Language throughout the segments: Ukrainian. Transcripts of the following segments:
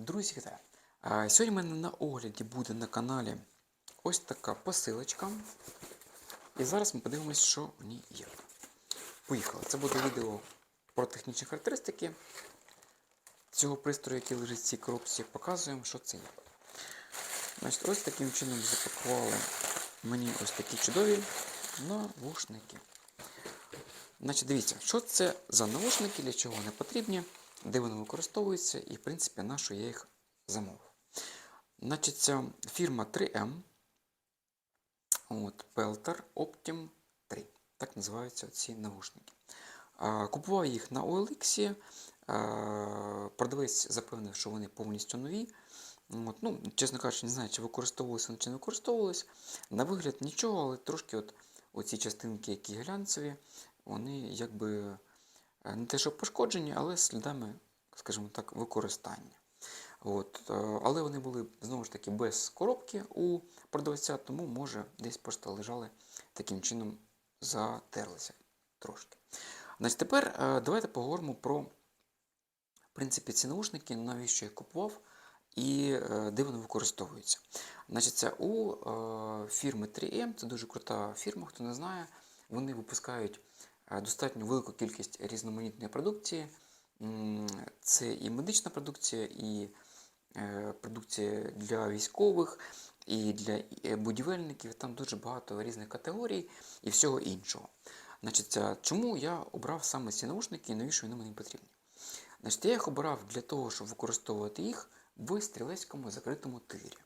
Друзі, вітаю! Сьогодні в мене на огляді буде на каналі ось така посилочка. І зараз ми подивимось, що в ній є. Поїхали. Це буде відео про технічні характеристики цього пристрою, який лежить в цій коробці. Показуємо, що це є. Значить, ось таким чином запакували мені ось такі чудові навушники. Значить, дивіться, що це за навушники, для чого вони потрібні, де вони використовуються і, в принципі, на що я їх замовив. Значить, ця фірма 3M, от, Peltor Optim 3. Так називаються ці навушники. Купував їх на OLX, продавець запевнив, що вони повністю нові. От, ну, Чесно кажучи, не знаю, чи використовувалися чи не використовувалися. На вигляд нічого, але трошки от оці частинки, які глянцеві, вони якби не те, що пошкоджені, але з слідами, скажімо так, використання. От, е, але вони були знову ж таки без коробки у продавця, тому може десь просто лежали таким чином, затерлися трошки. Значить, тепер е, давайте поговоримо про в принципі, ці наушники, навіщо я купував і е, де вони використовуються. Значить, це у е, фірми 3M, це дуже крута фірма, хто не знає, вони випускають е, достатньо велику кількість різноманітної продукції. Це і медична продукція, і е, продукція для військових, і для е, будівельників. Там дуже багато різних категорій і всього іншого. Значить, чому я обрав саме ці наушники і навіщо вони мені потрібні? Значить, я їх обирав для того, щоб використовувати їх в стрілецькому закритому тирі.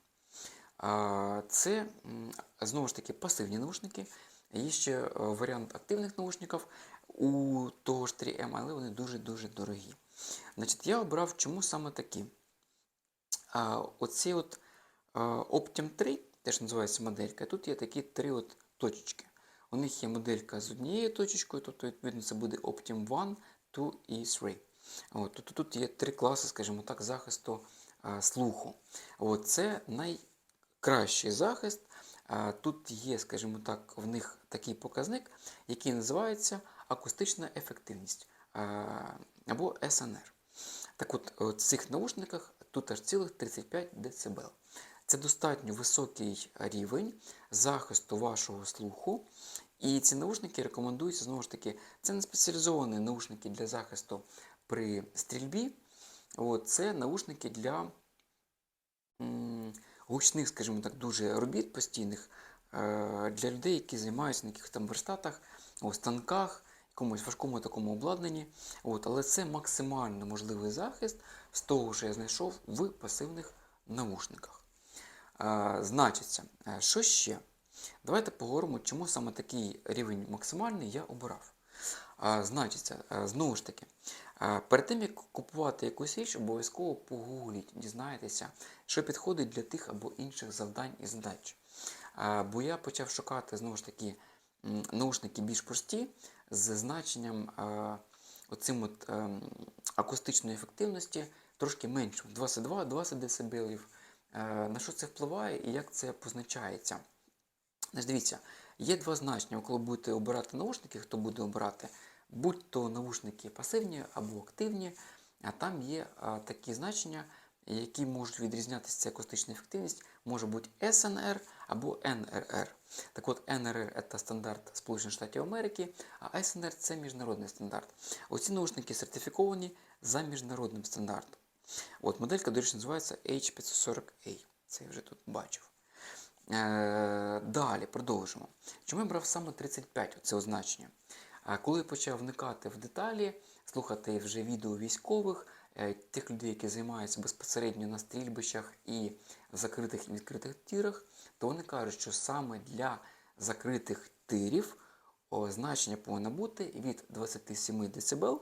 Це знову ж таки пасивні наушники. Є ще е, варіант активних наушників у того ж 3M, але вони дуже-дуже дорогі. Значить, я обрав чому саме такі. Оці от Optim 3, теж називається моделька. Тут є такі три от точечки. У них є моделька з однією точечкою, тобто, відповідно, це буде Optim 1, 2 і 3. От, тобто тут є три класи, скажімо так, захисту а, слуху. От, це найкращий захист. А, тут є, скажімо так, в них такий показник, який називається акустична ефективність або СНР. Так от, в цих наушниках тут аж цілих 35 дБ. Це достатньо високий рівень захисту вашого слуху. І ці наушники рекомендуються, знову ж таки, це не спеціалізовані наушники для захисту при стрільбі. От, це наушники для гучних, скажімо так, дуже робіт постійних е, для людей, які займаються на якихось там верстатах, станках, якомусь важкому такому обладнанні. От, але це максимально можливий захист з того, що я знайшов в пасивних наушниках. Е, значиться, е, що ще? Давайте поговоримо, чому саме такий рівень максимальний я обирав. Значиться, знову ж таки, перед тим як купувати якусь річ, обов'язково погугліть, дізнайтеся, що підходить для тих або інших завдань і задач. Бо я почав шукати знову ж таки наушники більш прості з значенням оцим от, ем, акустичної ефективності трошки менше, 22-20 дБ. На що це впливає і як це позначається? Значить, дивіться, є два значення, коли будете обирати наушники, хто буде обирати, будь-то наушники пасивні або активні, а там є такі значення, які можуть відрізнятися ця акустична ефективність, може бути SNR або NRR. Так от NRR це стандарт Сполучених Штатів Америки, а SNR це міжнародний стандарт. Оці наушники сертифіковані за міжнародним стандартом. От Моделька, до речі, називається H540A. Це я вже тут бачив. Е, Далі продовжимо. Чому я брав саме 35 це означення? А Коли я почав вникати в деталі, слухати вже відео військових, е, тих людей, які займаються безпосередньо на стрільбищах і в закритих і відкритих тирах, то вони кажуть, що саме для закритих тирів значення повинно бути від 27 дБ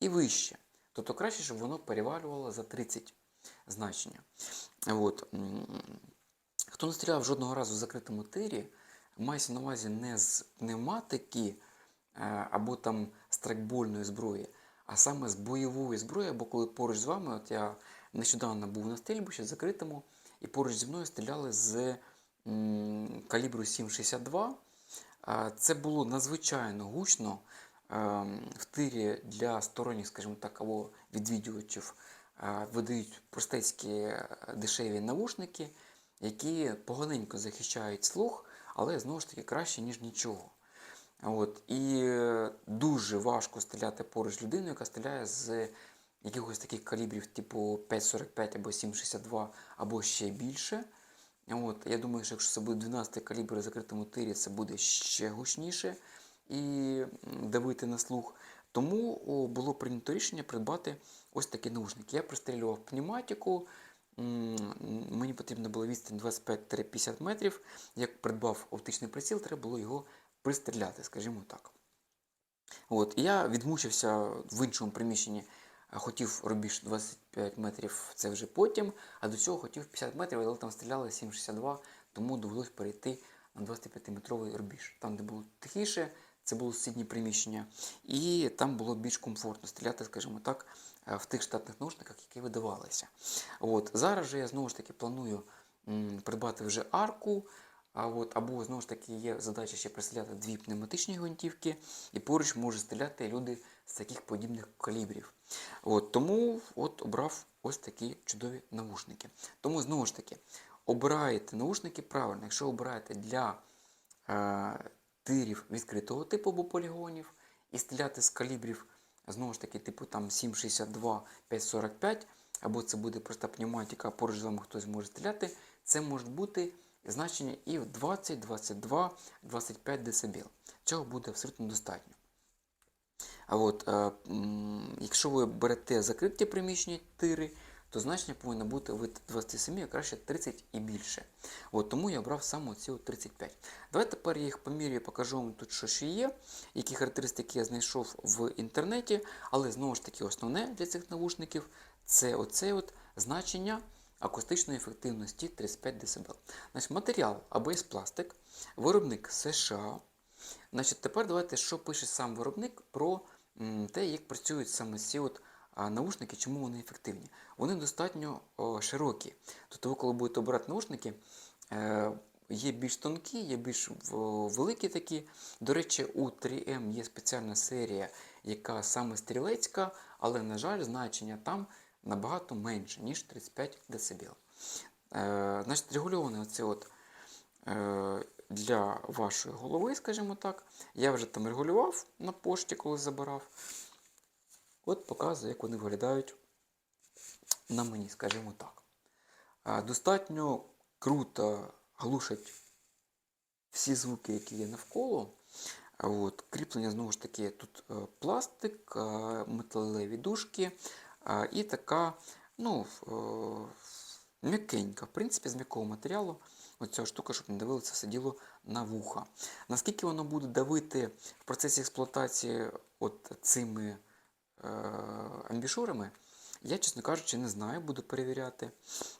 і вище. Тобто краще, щоб воно перевалювало за 30 значення. От. Хто не стріляв жодного разу в закритому тирі, мається на увазі не з пневматики е, або там страйкбольної зброї, а саме з бойової зброї, або коли поруч з вами, от я нещодавно був на стрільбищі закритому, і поруч зі мною стріляли з калібру 7,62. Е, Це було надзвичайно гучно в тирі для сторонніх, скажімо так, або відвідувачів видають простецькі е, дешеві навушники, які поганенько захищають слух, але знову ж таки краще, ніж нічого. От. І е, дуже важко стріляти поруч людиною, яка стріляє з якихось таких калібрів, типу 5,45 або 7,62, або ще більше. От. Я думаю, що якщо це буде 12 калібр у закритому тирі, це буде ще гучніше і давити на слух. Тому було прийнято рішення придбати ось такі наушники. Я пристрілював пневматику. Мені потрібно було відстань 25-50 метрів. Як придбав оптичний приціл, треба було його пристріляти, скажімо так. От, і я відмучився в іншому приміщенні. Хотів рубіж 25 метрів, це вже потім, а до цього хотів 50 метрів, але там стріляли 7,62, тому довелось перейти на 25-метровий рубіж. Там, де було тихіше, це було сусіднє приміщення, і там було більш комфортно стріляти, скажімо так, е, в тих штатних наушниках, які видавалися. От, зараз же я знову ж таки планую м, придбати вже арку. А от, або знову ж таки є задача ще пристріляти дві пневматичні гвинтівки, і поруч можуть стріляти люди з таких подібних калібрів. От, тому от обрав ось такі чудові навушники. Тому знову ж таки, обираєте наушники правильно, якщо обираєте для е, тирів відкритого типу або полігонів і стріляти з калібрів, знову ж таки, типу там 7,62, 5,45, або це буде просто пневматика, поруч з вами хтось може стріляти, це може бути значення і в 20, 22, 25 дБ. Цього буде абсолютно достатньо. А от, е, якщо ви берете закриті приміщення тири, то значення повинно бути від 27, а краще 30 і більше. От, тому я обрав саме ці 35. Давайте тепер я їх поміряю, покажу вам тут, що ще є, які характеристики я знайшов в інтернеті, але знову ж таки основне для цих навушників це оце от значення акустичної ефективності 35 дБ. Значить, матеріал ABS пластик, виробник США. Значить, тепер давайте, що пише сам виробник про те, як працюють саме ці от, наушники, чому вони ефективні. Вони достатньо о, широкі. Тобто, ви коли будете обирати наушники, е, є більш тонкі, є більш в- великі такі. До речі, у 3M є спеціальна серія, яка саме стрілецька, але, на жаль, значення там набагато менше, ніж 35 дБ. Е, значить, регульоване оце от, е, для вашої голови, скажімо так. Я вже там регулював на пошті, коли забирав. От показую, як вони виглядають на мені, скажімо так. Е, достатньо круто глушать всі звуки, які є навколо. От, кріплення знову ж таки тут е, пластик, е, металеві дужки і така, ну, е, м'якенька, в принципі, з м'якого матеріалу. Оця штука, щоб не давилося все діло на вуха. Наскільки воно буде давити в процесі експлуатації от цими е, амбішурами, я, чесно кажучи, не знаю, буду перевіряти.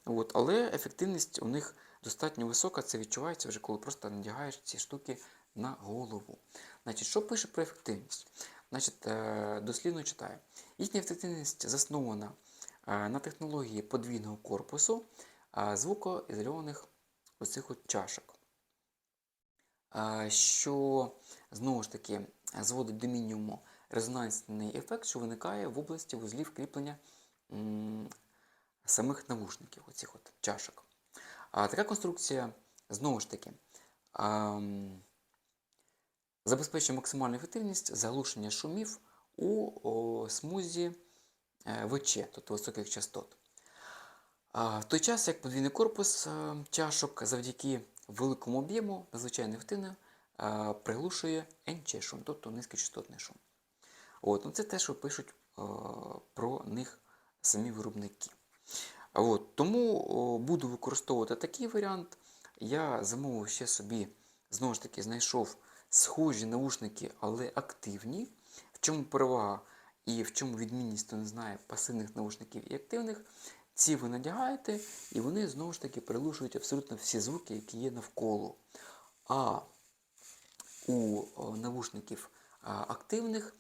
От, але ефективність у них достатньо висока, це відчувається вже коли просто надягаєш ці штуки на голову. Значить, що пише про ефективність? Значить, е, дослідно читаю. Їхня ефективність заснована е, на технології подвійного корпусу е, звукоізольованих оцих от чашок, е, що знову ж таки зводить до мінімуму резонансний ефект, що виникає в області вузлів кріплення самих навушників, оцих от чашок. Така конструкція, знову ж таки, забезпечує максимальну ефективність заглушення шумів у смузі е, ВЧ, тобто високих частот. А, в той час, як подвійний корпус е, чашок завдяки великому об'єму надзвичайно ефективно е, приглушує НЧ шум, тобто низькочастотний шум. От, ну це те, що пишуть е, про них самі виробники. От, тому о, буду використовувати такий варіант. Я замовив ще собі, знову ж таки, знайшов схожі наушники, але активні. Чому перевага і в чому відмінність, хто не знає, пасивних наушників і активних. Ці ви надягаєте, і вони знову ж таки приглушують абсолютно всі звуки, які є навколо. А у навушників активних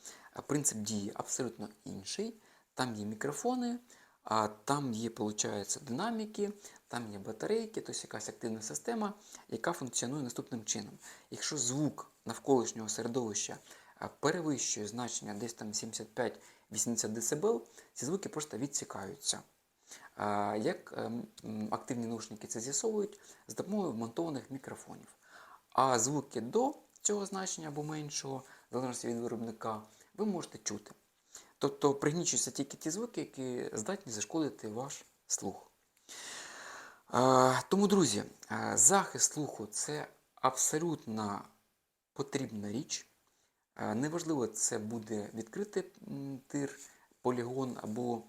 принцип дії абсолютно інший. Там є мікрофони, там є, виходить, динаміки, там є батарейки, тобто якась активна система, яка функціонує наступним чином. Якщо звук навколишнього середовища перевищує значення десь там 75-80 дБ, ці звуки просто відсікаються. Як ем, активні наушники це з'ясовують з допомогою вмонтованих мікрофонів. А звуки до цього значення або меншого, в залежності від виробника, ви можете чути. Тобто пригнічуються тільки ті звуки, які здатні зашкодити ваш слух. Тому, друзі, е, захист слуху це абсолютно потрібна річ. Неважливо, це буде відкритий тир, полігон або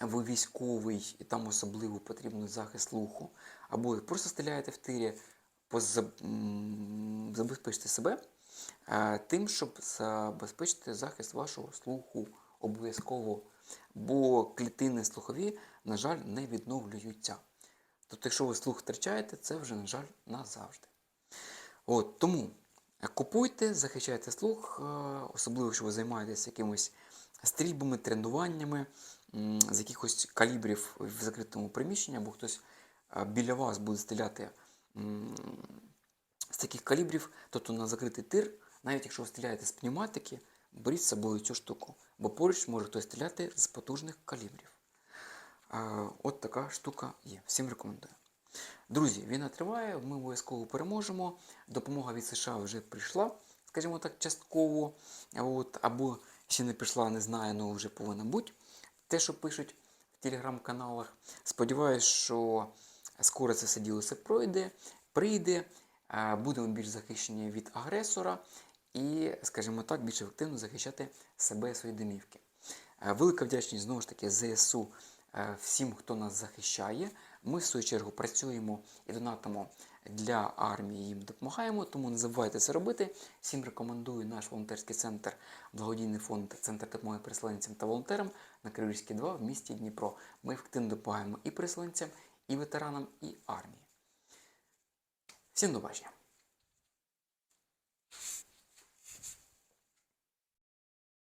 ви військовий, і там особливо потрібен захист слуху, або просто стріляєте в тирі, позаб- забезпечте себе тим, щоб забезпечити захист вашого слуху обов'язково. Бо клітини слухові, на жаль, не відновлюються. Тобто, якщо ви слух втрачаєте, це вже, на жаль, назавжди. От, тому купуйте, захищайте слух, е, особливо, якщо ви займаєтесь якимись стрільбами, тренуваннями з якихось калібрів в закритому приміщенні, або хтось е, біля вас буде стріляти з таких калібрів, тобто на закритий тир, навіть якщо ви стріляєте з пневматики, беріть з собою цю штуку, бо поруч може хтось стріляти з потужних калібрів. А, От така штука є. Всім рекомендую. Друзі, війна триває, ми обов'язково переможемо. Допомога від США вже прийшла, скажімо так, частково. От, або ще не прийшла, не знаю, але вже повинна бути. Те, що пишуть в телеграм-каналах. Сподіваюсь, що скоро це все діло все пройде, прийде, будемо більш захищені від агресора і, скажімо так, більш ефективно захищати себе і свої домівки. Е, Велика вдячність знову ж таки ЗСУ е, всім, хто нас захищає. Ми, в свою чергу, працюємо і донатимо для армії, їм допомагаємо, тому не забувайте це робити. Всім рекомендую наш волонтерський центр, благодійний фонд Центр допомоги переселенцям та волонтерам на Криворізькій 2 в місті Дніпро. Ми ефективно допомагаємо і переселенцям, і ветеранам, і армії. Всім до побачення!